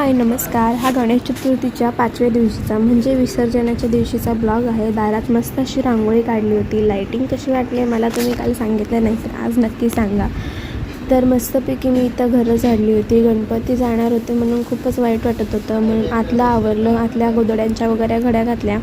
हाय नमस्कार. हा गणेश चतुर्थीच्या पाचव्या दिवशीचा म्हणजे विसर्जनाच्या दिवशीचा ब्लॉग आहे. दारात मस्त अशी रांगोळी काढली होती. लायटिंग कशी वाटली मला तुम्ही काल सांगितलं नाही तर आज नक्की सांगा. तर मस्तपैकी मी इथं घरं झाडली होती. गणपती जाणार होते म्हणून खूपच वाईट वाटत होतं. म्हणून आतलं आवरलं. आतल्या गोदड्यांच्या वगैरे घड्या घातल्या.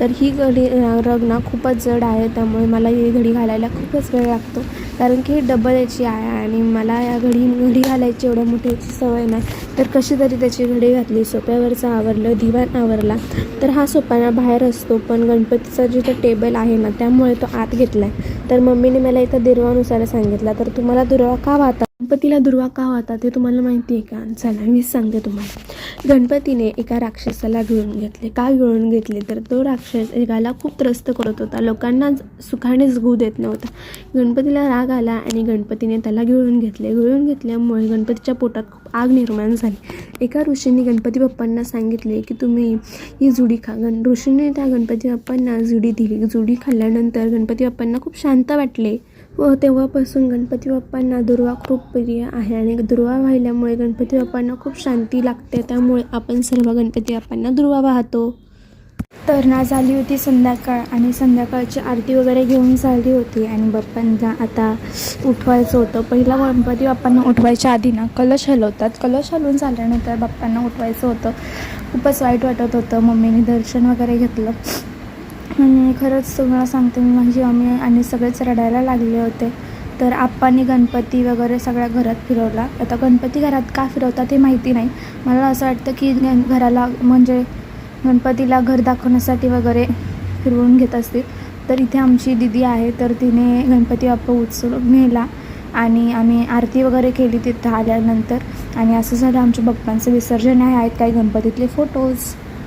तर ही घडी रग ना खूपच जड आहे त्यामुळे मला ही घडी घालायला खूपच वेळ लागतो. कारण की डबल याची आहे आणि मला या घडी घडी घालायची एवढ्या मोठी याची सवय नाही. तर कशी तरी त्याची घडी घातली. सोप्यावरचं आवरलं दिवाण आवरला. तर हा सोप्याना बाहेर असतो पण गणपतीचा जिथं टेबल आहे ना त्यामुळे तो आत घेतला आहे तर मम्मीने मला इथं दुर्वानुसार सांगितला. तर तुम्हाला दुर्वा का वाहता? गणपतीला दुर्वा का होता ते तुम्हाला माहिती आहे का? चला मी सांगते तुम्हाला. गणपतीने एका राक्षसाला गिळून घेतले. का गिळून घेतले? तर तो राक्षस एकाला खूप त्रस्त करत होता. लोकांना सुखाने जगू देत नव्हता. गणपतीला राग आला आणि गणपतीने त्याला गिळून घेतले. गिळून घेतल्यामुळे गणपतीच्या पोटात खूप आग निर्माण झाली. एका ऋषींनी गणपती बाप्पांना सांगितले की तुम्ही ही जुडी खा. गण ऋषीने त्या गणपती बाप्पांना जुडी दिली. जुडी खाल्ल्यानंतर गणपती बाप्पांना खूप शांत वाटले. व तेव्हापासून गणपती बाप्पांना दुर्वा खूप प्रिय आहे आणि दुर्वा वाहिल्यामुळे गणपती बाप्पांना खूप शांती लागते. त्यामुळे आपण सर्व गणपती बाप्पांना दुर्वा वाहतो. तर ना झाली होती संध्याकाळ आणि संध्याकाळची आरती वगैरे घेऊन झाली होती आणि बाप्पांना आता उठवायचं होतं. पहिला गणपती बाप्पांना उठवायच्या आधी ना कलश हलवतात. कलश हलवून झाल्यानंतर बाप्पांना उठवायचं होतं. खूपच वाईट वाटत होतं. मम्मीने दर्शन वगैरे घेतलं. आणि खरंच तुम्हाला सांगते मी माझी मम्मी आणि सगळेच रडायला लागले होते. तर आप्पांनी गणपती वगैरे सगळ्या घरात फिरवला. आता गणपती घरात का फिरवतात ते माहिती नाही. मला असं वाटतं की गण- घराला म्हणजे गणपतीला घर दाखवण्यासाठी वगैरे फिरवून घेत असतील. तर इथे आमची दिदी आहे तर तिने गणपती बाप्पा उत्सव नेला आणि आम्ही आरती वगैरे केली तिथं आल्यानंतर. आणि असं झालं आमच्या बाप्पांचं विसर्जन आहे. आहेत काही गणपतीतले फोटोज